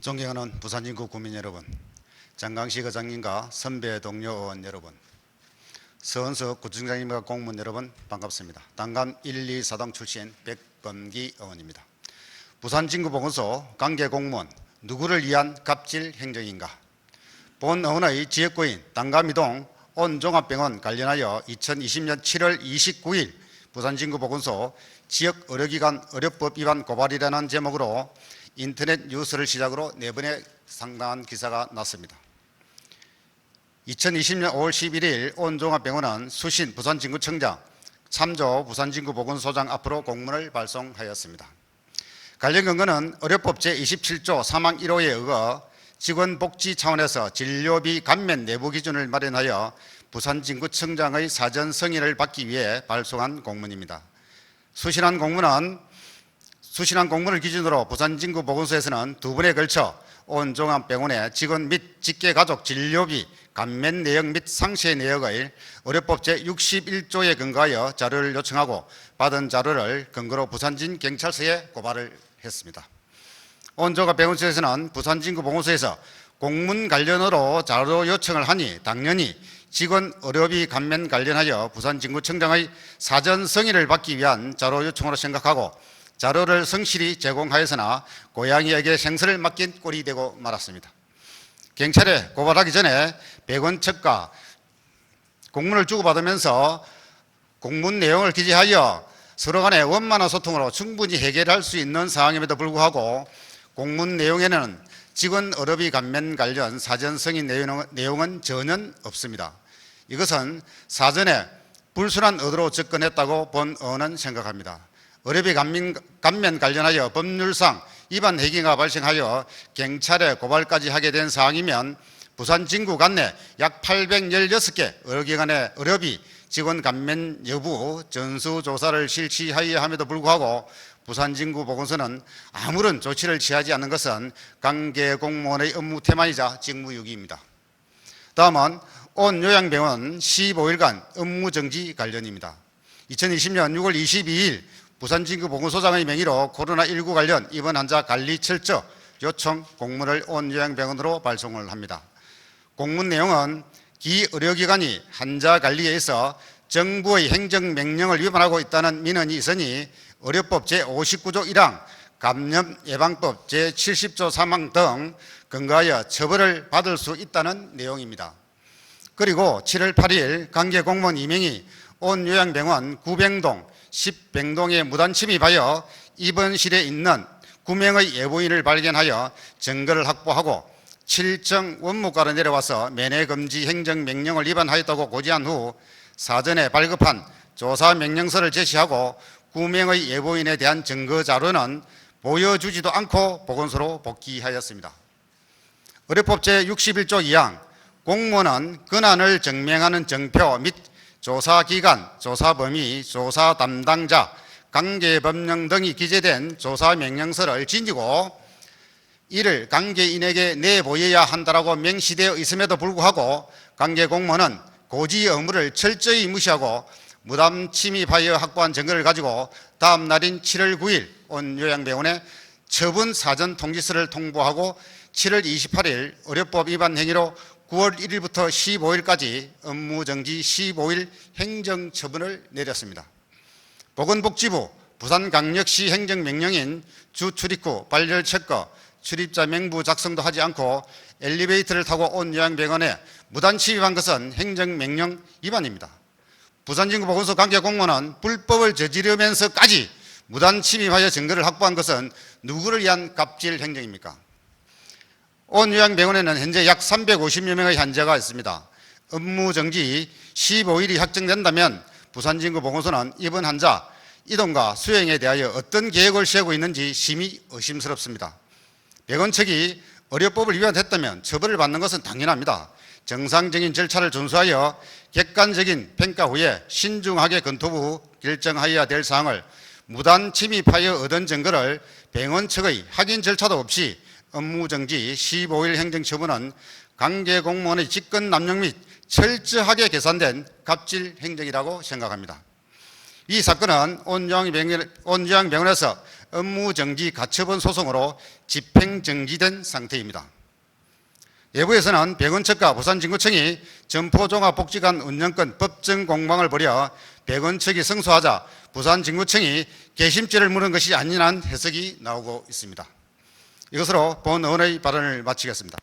존경하는 부산진구 구민 여러분, 장강시 의장님과 선배 동료 의원 여러분, 서은석 구청장님과 공무원 여러분 반갑습니다. 당감 1, 2, 4당 출신 백범기 의원입니다. 부산진구 보건소 관계 공무원 누구를 위한 갑질 행정인가? 본 의원의 지역구인 당감이동 온종합병원 관련하여 2020년 7월 29일 부산진구 보건소 지역 의료기관 의료법 위반 고발이라는 제목으로 인터넷 뉴스를 시작으로 네 번의 상당한 기사가 났습니다. 2020년 5월 11일 온종합병원은 수신 부산진구청장 참조 부산진구보건소장 앞으로 공문을 발송하였습니다. 관련 근거는 의료법 제27조 사망 1호에 의거 직원 복지 차원에서 진료비 감면 내부 기준을 마련하여 부산진구청장의 사전 승인을 받기 위해 발송한 공문입니다. 수신한 공문은 수신한 공문을 기준으로 부산진구 보건소에서는 두 번에 걸쳐 온 종합병원의 직원 및 직계 가족 진료비 감면 내역 및 상세 내역을 의료법 제61조에 근거하여 자료를 요청하고 받은 자료를 근거로 부산진 경찰서에 고발을 했습니다. 온종합병원에서는 부산진구 보건소에서 공문 관련으로 자료 요청을 하니 당연히 직원 의료비 감면 관련하여 부산진구청장의 사전 승인을 받기 위한 자료 요청으로 생각하고 자료를 성실히 제공하였으나 고양이에게 생선을 맡긴 꼴이 되고 말았습니다. 경찰에 고발하기 전에 100원 첩과 공문을 주고받으면서 공문 내용을 기재하여 서로 간의 원만한 소통으로 충분히 해결할 수 있는 상황임에도 불구하고 공문 내용에는 직원 의료비 감면 관련 사전 승인 내용- 내용은 전혀 없습니다. 이것은 사전에 불순한 의도로 접근했다고 본 의원은 생각합니다. 의료비 감면, 감면 관련하여 법률상 위반 행위가 발생하여 경찰에 고발까지 하게 된 사항이면 부산 진구 관내 약 816개 의료기관의 의료비 직원 감면 여부 전수 조사를 실시하여야 함에도 불구하고 부산 진구 보건소는 아무런 조치를 취하지 않는 것은 관계 공무원의 업무 태만이자 직무유기입니다. 다음은 온 요양병원 15일간 업무 정지 관련입니다. 2020년 6월 22일 부산진구 보건소장의 명의로 코로나19 관련 입원 환자 관리 철저 요청 공문을 온 요양병원으로 발송을 합니다. 공문 내용은 기 의료기관이 환자 관리에 있어 정부의 행정명령을 위반하고 있다는 민원이 있으니 의료법 제59조 1항 감염 예방법 제70조 3항 등 근거하여 처벌을 받을 수 있다는 내용입니다. 그리고 7월 8일 관계 공무원 2명이 온 요양병원 구병동 10병동에 무단 침입 하여 입원실에 있는 9명의 예보인을 발견하여 증거를 확보하고 7정 원무과로 내려와서 면회 금지 행정 명령을 위반하였다고 고지한 후 사전에 발급한 조사 명령서를 제시하고 9명의 예보인에 대한 증거 자료는 보여주지도 않고 보건소로 복귀하였습니다. 의료법 제61조 2항 공무원은 근한을 증명하는 정표 및 조사 기간, 조사 범위, 조사 담당자, 관계 법령 등이 기재된 조사 명령서를 지니고 이를 관계인에게 내보여야 한다라고 명시되어 있음에도 불구하고 관계 공무원은 고지 의무를 철저히 무시하고 무담 침입하여 확보한 증거를 가지고 다음 날인 7월 9일 온 요양병원에 처분 사전 통지서를 통보하고 7월 28일 의료법 위반 행위로 9월 1일부터 15일까지 업무 정지 15일 행정 처분을 내렸습니다. 보건복지부 부산강력시 행정명령인 주출입구 발열 체크 출입자 명부 작성도 하지 않고 엘리베이터를 타고 온 요양병원에 무단 침입한 것은 행정명령 위반입니다. 부산진구 보건소 관계 공무원은 불법을 저지르면서까지 무단 침입하여 증거를 확보한 것은 누구를 위한 갑질 행정입니까? 온 요양병원에는 현재 약 350여 명의 환자가 있습니다. 업무 정지 15일이 확정된다면 부산진구 보건소는 이번 환자 이동과 수행에 대하여 어떤 계획을 세우고 있는지 심히 의심스럽습니다. 백원 측이 의료법을 위반했다면 처벌을 받는 것은 당연합니다. 정상적인 절차를 준수하여 객관적인 평가 후에 신중하게 검토 후 결정하여야 될 사항을 무단 침입하여 얻은 증거를 병원 측의 확인 절차도 없이 업무정지 15일 행정처분은 관계 공무원의 직권 남용 및 철저하게 계산된 갑질 행정이라고 생각합니다. 이 사건은 온yo양병원에서 업무정지 가처분 소송으로 집행정지된 상태입니다. 외부에서는 백원 측과 부산진구청이 점포종합복지관 운영권 법정 공방을 벌여 백원 측이 승소하자 부산진구청이 개심죄를 물은 것이 아니라는 해석이 나오고 있습니다. 이것으로 본 의원의 발언을 마치겠습니다.